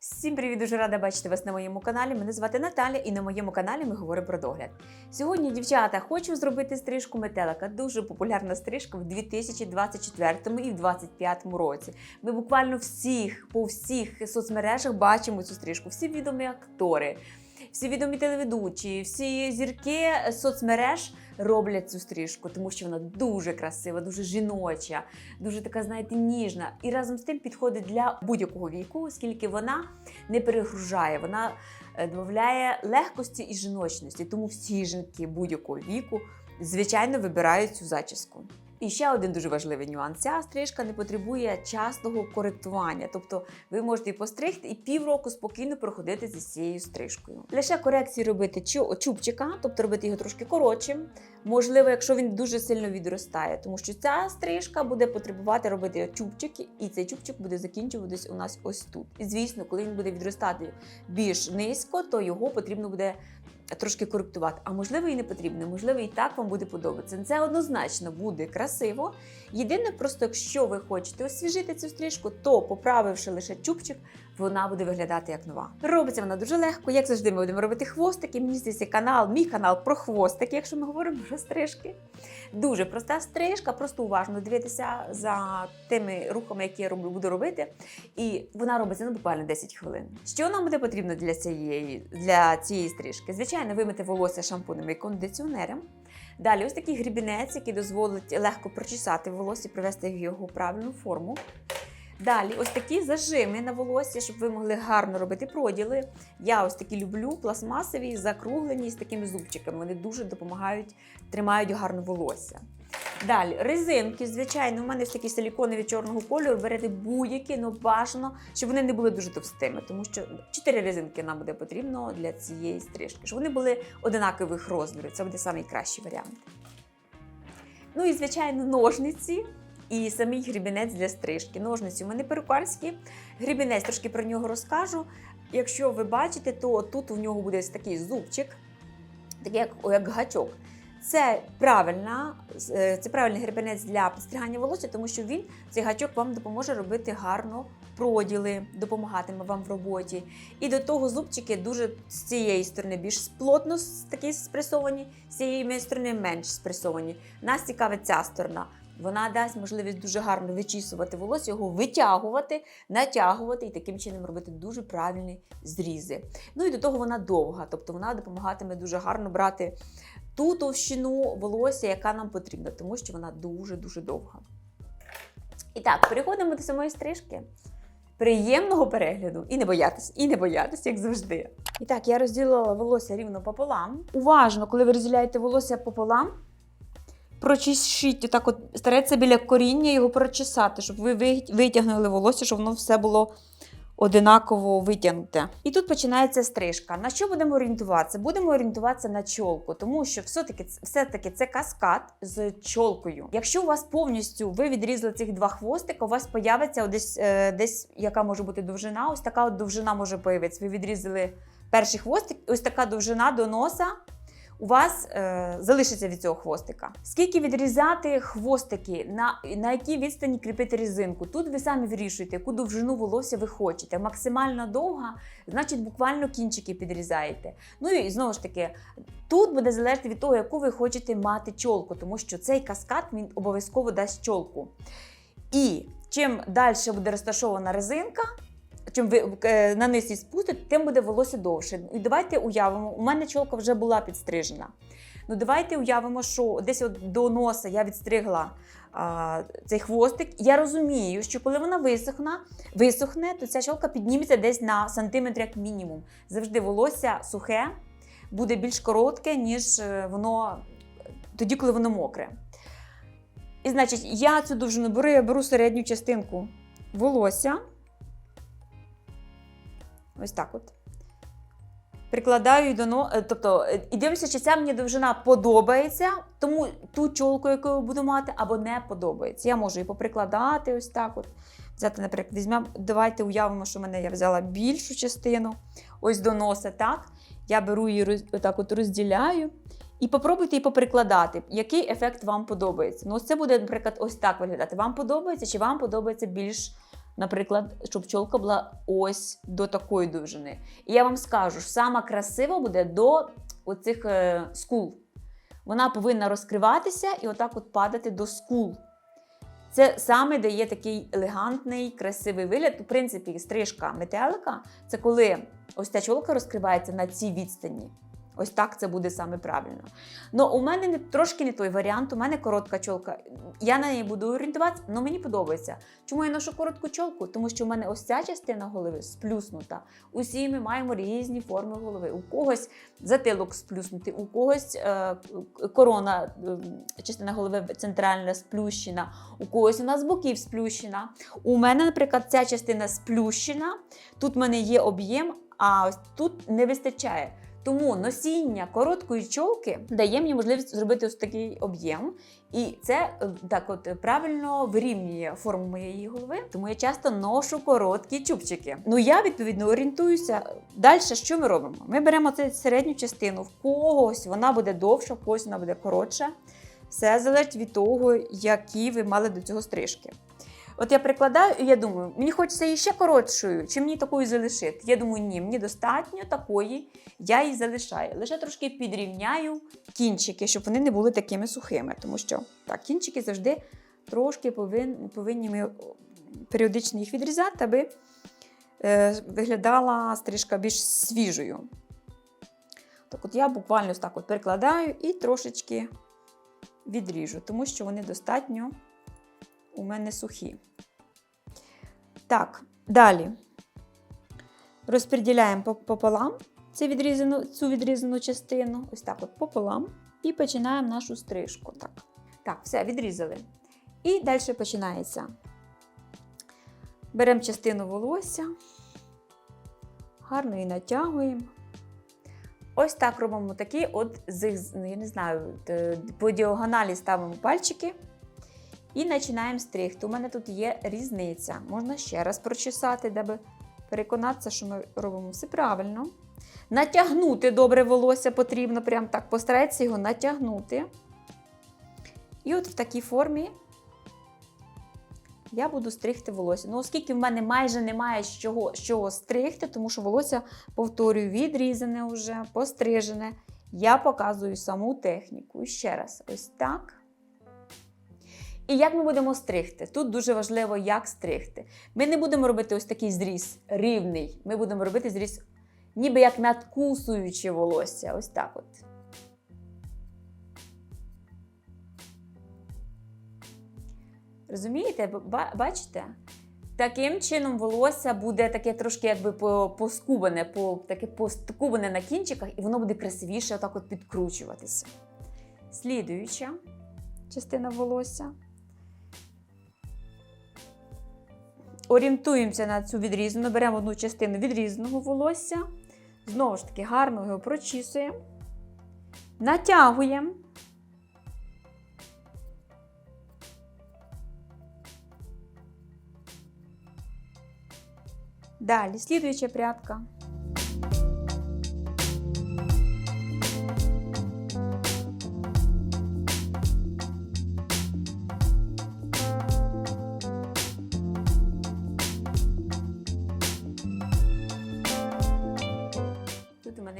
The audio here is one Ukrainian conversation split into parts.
Всім привіт, дуже рада бачити вас на моєму каналі. Мене звати Наталя, і на моєму каналі ми говоримо про догляд. Сьогодні, дівчата, хочу зробити стрижку метелика. Дуже популярна стрижка в 2024 і в 2025 році. Ми буквально всіх по всіх соцмережах бачимо цю стрижку. Всі відомі актори, всі відомі телеведучі, всі зірки соцмереж роблять цю стрижку, тому що вона дуже красива, дуже жіноча, дуже така, знаєте, ніжна. І разом з тим підходить для будь-якого віку, оскільки вона не перегружає, вона е, додає легкості і жіночності. Тому всі жінки будь-якого віку, звичайно, вибирають цю зачіску. І ще один дуже важливий нюанс: ця стрижка не потребує частого коректування. Тобто ви можете постригти і півроку спокійно проходити зі цією стрижкою. Лише корекції робити чубчика, тобто робити його трошки коротшим. Можливо, якщо він дуже сильно відростає, тому що ця стрижка буде потребувати робити чубчики, і цей чубчик буде закінчуватись у нас ось тут. І звісно, коли він буде відростати більш низько, то його потрібно буде трошки коректувати. А можливо, і не потрібно, можливо, і так вам буде подобатися. Це однозначно буде красиво. Єдине, просто якщо ви хочете освіжити цю стрижку, то поправивши лише чубчик, вона буде виглядати як нова. Робиться вона дуже легко. Як завжди, ми будемо робити хвостики. Мені здається, канал, мій канал про хвостики, якщо ми говоримо про стрижки. Дуже проста стрижка, просто уважно дивитися за тими рухами, які я роблю, буду робити. І вона робиться ну, буквально 10 хвилин. Що нам буде потрібно для цієї, для цієї стрижки? Звичайно, вимити волосся шампунем і кондиціонером. Далі, ось такий грібінець, який дозволить легко прочесати волосся, привести його правильну форму. Далі, ось такі зажими на волосся, щоб ви могли гарно робити проділи. Я ось такі люблю, пластмасові, закруглені з такими зубчиками. Вони дуже допомагають, тримають гарно волосся. Далі, резинки, звичайно, у мене ось такі силіконові чорного кольору. Берете будь-які, але бажано, щоб вони не були дуже товстими, тому що 4 резинки нам буде потрібно для цієї стрижки, щоб вони були одинакових розмірів. Це буде найкращий варіант. Ну і, звичайно, ножниці і самий грібінець для стрижки. Ножниці у мене перукарські. Грібінець, трошки про нього розкажу. Якщо ви бачите, то тут у нього буде такий зубчик, такий як, як гачок. Це правильна, е, це правильний гребенець для підстригання волосся, тому що він, цей гачок, вам допоможе робити гарно проділи, допомагатиме вам в роботі. І до того зубчики дуже з цієї сторони більш плотно такі спресовані, з цієї сторони менш спресовані. Нас цікавить ця сторона. Вона дасть можливість дуже гарно вичісувати волосся, його витягувати, натягувати і таким чином робити дуже правильні зрізи. Ну і до того вона довга, тобто вона допомагатиме дуже гарно брати ту товщину волосся, яка нам потрібна, тому що вона дуже-дуже довга. І так, переходимо до самої стрижки. Приємного перегляду і не боятись, і не боятись, як завжди. І так, я розділила волосся рівно пополам. Уважно, коли ви розділяєте волосся пополам, прочешіть, отак от старайтеся біля коріння його прочесати, щоб ви витягнули волосся, щоб воно все було одинаково витягнуте. І тут починається стрижка. На що будемо орієнтуватися? Будемо орієнтуватися на чолку, тому що все-таки, все-таки це каскад з чолкою. Якщо у вас повністю ви відрізали цих два хвостика, у вас появиться десь, е, десь яка може бути довжина. Ось така от довжина може появитися. Ви відрізали перший хвостик, ось така довжина до носа у вас е, залишиться від цього хвостика. Скільки відрізати хвостики, на, на якій відстані кріпити резинку? Тут ви самі вирішуєте, яку довжину волосся ви хочете. Максимально довга, значить буквально кінчики підрізаєте. Ну і знову ж таки, тут буде залежати від того, яку ви хочете мати чолку, тому що цей каскад він обов'язково дасть чолку. І чим далі буде розташована резинка, чим ви е, на низ її тим буде волосся довше. І давайте уявимо, у мене чолка вже була підстрижена. Ну давайте уявимо, що десь от до носа я відстригла а, цей хвостик. Я розумію, що коли вона висохне, висохне, то ця чолка підніметься десь на сантиметр як мінімум. Завжди волосся сухе буде більш коротке, ніж е, воно тоді, коли воно мокре. І значить, я цю довжину беру, я беру середню частинку волосся. Ось так от. Прикладаю до но... е, тобто, е, і дивлюся, чи ця мені довжина подобається, тому ту чолку, яку я буду мати, або не подобається. Я можу її поприкладати ось так. от. Взяти, наприклад, візьмемо, давайте уявимо, що мене я взяла більшу частину, ось до носа, так. Я беру її роз- отак от розділяю. І попробуйте її поприкладати, який ефект вам подобається. Ну, це буде, наприклад, ось так виглядати. Вам подобається, чи вам подобається більш наприклад, щоб чолка була ось до такої довжини. І я вам скажу, що сама красива буде до оцих е, скул. Вона повинна розкриватися і отак от падати до скул. Це саме дає такий елегантний, красивий вигляд. У принципі, стрижка метелика це коли ось ця чолка розкривається на цій відстані. Ось так це буде саме правильно. Ну, у мене не, трошки не той варіант, у мене коротка чолка. Я на неї буду орієнтуватися, але мені подобається. Чому я ношу коротку чолку? Тому що в мене ось ця частина голови сплюснута. Усі ми маємо різні форми голови. У когось затилок сплюснутий, у когось е, корона, е, частина голови центральна сплющена, у когось у нас боків сплющена. У мене, наприклад, ця частина сплющена, тут в мене є об'єм, а ось тут не вистачає. Тому носіння короткої чолки дає мені можливість зробити ось такий об'єм. І це е, так от правильно вирівнює форму моєї голови, тому я часто ношу короткі чубчики. Ну я відповідно орієнтуюся. Далі що ми робимо? Ми беремо цю середню частину, в когось вона буде довша, в когось вона буде коротша. Все залежить від того, які ви мали до цього стрижки. От я прикладаю, і я думаю, мені хочеться її ще коротшою, чи мені такою залишити? Я думаю, ні, мені достатньо такої, я її залишаю. Лише трошки підрівняю кінчики, щоб вони не були такими сухими. Тому що так, кінчики завжди трошки повинні, повинні ми періодично їх відрізати, аби е, виглядала стрижка більш свіжою. Так от я буквально так от перекладаю і трошечки відріжу, тому що вони достатньо у мене сухі. Так, далі розподіляємо пополам цю відрізану, цю відрізану частину, ось так от пополам, і починаємо нашу стрижку. Так, так все, відрізали. І далі починається. Беремо частину волосся, гарно її натягуємо. Ось так робимо такі, от, я не знаю, по діагоналі ставимо пальчики. І починаємо стригти. У мене тут є різниця. Можна ще раз прочесати, даби переконатися, що ми робимо все правильно. Натягнути добре волосся потрібно, прям так постарається його натягнути. І от в такій формі я буду стригти волосся. Ну, оскільки в мене майже немає з чого, з чого стригти, тому що волосся, повторюю, відрізане вже, пострижене. Я показую саму техніку. І ще раз, ось так. І як ми будемо стригти? Тут дуже важливо, як стригти. Ми не будемо робити ось такий зріз рівний. Ми будемо робити зріз, ніби як надкусуючи волосся. Ось так от. Розумієте? Бачите? Таким чином волосся буде таке трошки якби поскубане, по, таке поскубане на кінчиках, і воно буде красивіше отак от підкручуватися. Слідуюча частина волосся. Орієнтуємося на цю відрізану, беремо одну частину відрізаного волосся, знову ж таки, гарно його прочісуємо, натягуємо. Далі слідуюча прядка.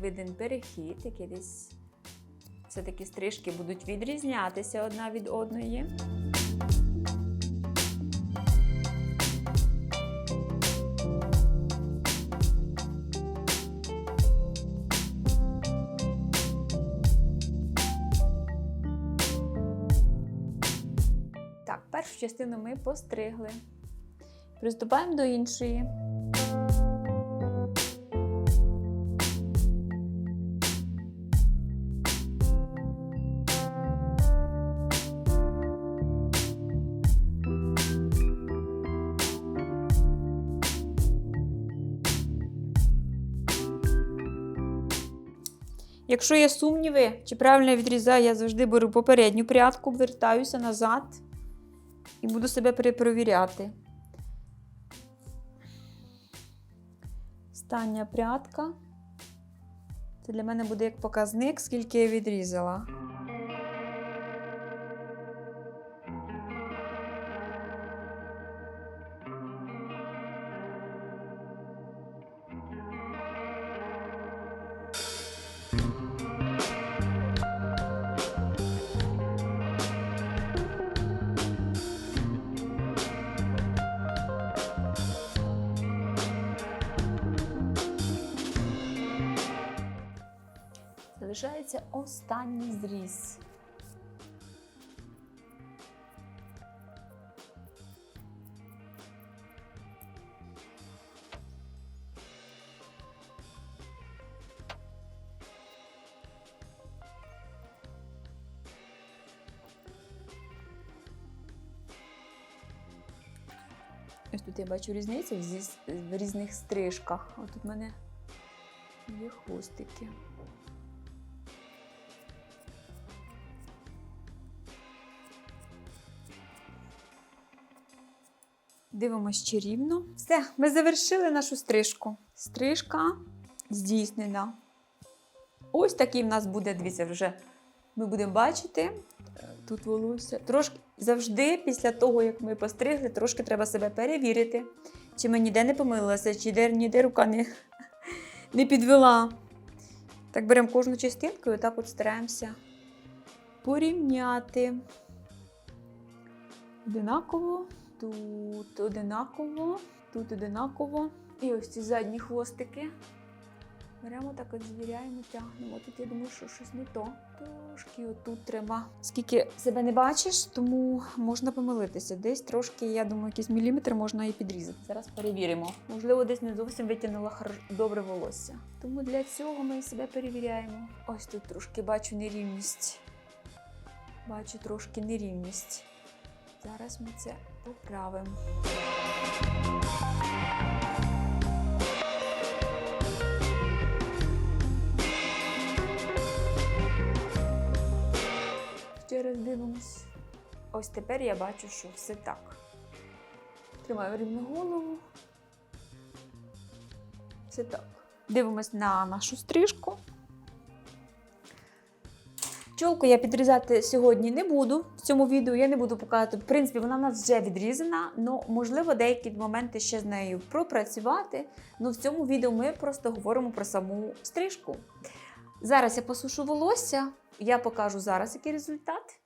Виден перехід, який десь все-таки стрижки будуть відрізнятися одна від одної. Так, першу частину ми постригли. Приступаємо до іншої. Якщо є сумніви, чи правильно я відрізаю, я завжди беру попередню прядку, вертаюся назад і буду себе перепровіряти. Остання прядка. Це для мене буде як показник, скільки я відрізала. Залишається останній зріз. Ось тут я бачу різницю в різних стрижках. Ось тут в мене є хвостики. Дивимось чи рівно. Все, ми завершили нашу стрижку. Стрижка здійснена. Ось такий в нас буде, дивіться, вже ми будемо бачити. Тут волосся. Трошки завжди після того, як ми постригли, трошки треба себе перевірити, чи ми ніде не помилилася, чи де, ніде рука не, не підвела. Так беремо кожну частинку і так от стараємося порівняти. Одинаково, тут одинаково, тут одинаково. І ось ці задні хвостики. Беремо так от звіряємо, тягнемо. Тут я думаю, що щось не то. Трошки отут треба. Скільки себе не бачиш, тому можна помилитися. Десь трошки, я думаю, якийсь міліметр можна і підрізати. Зараз перевіримо. Можливо, десь не зовсім витягнула добре волосся. Тому для цього ми себе перевіряємо. Ось тут трошки бачу нерівність. Бачу трошки нерівність. Зараз ми це поправимо. Ще раз дивимось. Ось тепер я бачу, що все так. Тримаю рівну голову. Все так. Дивимось на нашу стрижку. Чолку я підрізати сьогодні не буду. В цьому відео я не буду показувати. В принципі, вона в нас вже відрізана, але можливо деякі моменти ще з нею пропрацювати. Ну в цьому відео ми просто говоримо про саму стрижку. Зараз я посушу волосся, я покажу зараз, який результат.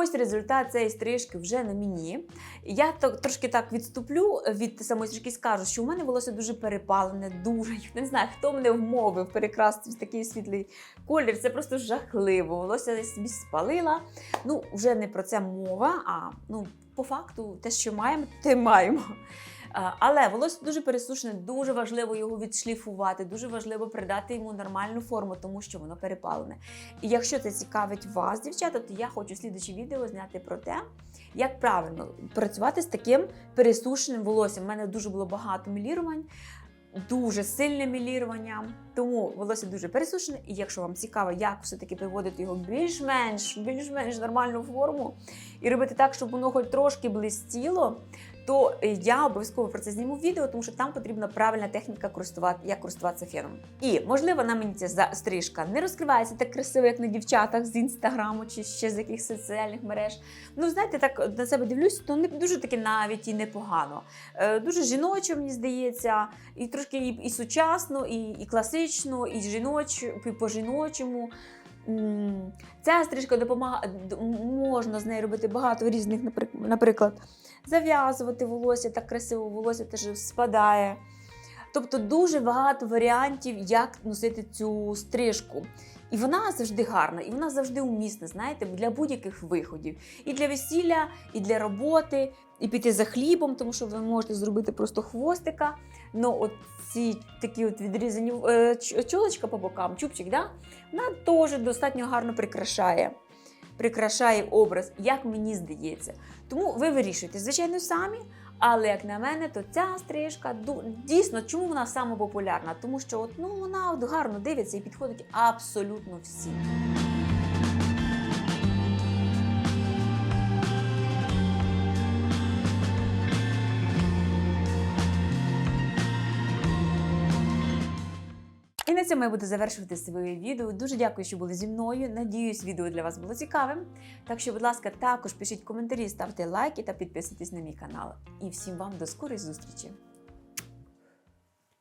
Ось результат цієї стрижки вже на мені. Я трошки так відступлю від самої стрижки і скажу, що у мене волосся дуже перепалене, дуже я не знаю, хто мене вмовив перекрасти в такий світлий колір. Це просто жахливо. Волосся я собі спалила. Ну, вже не про це мова, а ну, по факту, те, що маємо, те маємо. Але волосся дуже пересушене, дуже важливо його відшліфувати, дуже важливо придати йому нормальну форму, тому що воно перепалене. І якщо це цікавить вас, дівчата, то я хочу слідуче відео зняти про те, як правильно працювати з таким пересушеним волоссям. У мене дуже було багато мілірувань. Дуже сильне мілірування, тому волосся дуже пересушене. І якщо вам цікаво, як все-таки приводити його більш-менш більш-менш нормальну форму і робити так, щоб воно хоч трошки блистіло, то я обов'язково про це зніму відео, тому що там потрібна правильна техніка користувати, як користуватися феном. І можливо, на мені ця стрижка не розкривається так красиво, як на дівчатах з інстаграму чи ще з якихось соціальних мереж. Ну, знаєте, так на себе дивлюсь, то не дуже таки навіть і непогано. Е, дуже жіночо, мені здається, і трошки і, і сучасно, і, і класично, і жіноч, і по-жіночому. Ця стрижка допомагає, можна з нею робити багато різних, наприк- наприклад, зав'язувати волосся, так красиво волосся теж спадає. Тобто дуже багато варіантів, як носити цю стрижку. І вона завжди гарна, і вона завжди умісна, знаєте, для будь-яких виходів. І для весілля, і для роботи, і піти за хлібом, тому що ви можете зробити просто хвостика. Ну, от ці такі от відрізані е, чолочка по бокам, чубчик, да? вона теж достатньо гарно прикрашає. Прикрашає образ, як мені здається. Тому ви вирішуєте, звичайно, самі. Але як на мене, то ця стрижка дійсно, чому вона саме популярна? Тому що от, ну, вона от гарно дивиться і підходить абсолютно всім. Цьому я буду завершувати своє відео. Дуже дякую, що були зі мною. Надіюсь, відео для вас було цікавим. Так що, будь ласка, також пишіть коментарі, ставте лайки та підписуйтесь на мій канал. І всім вам до скорої зустрічі!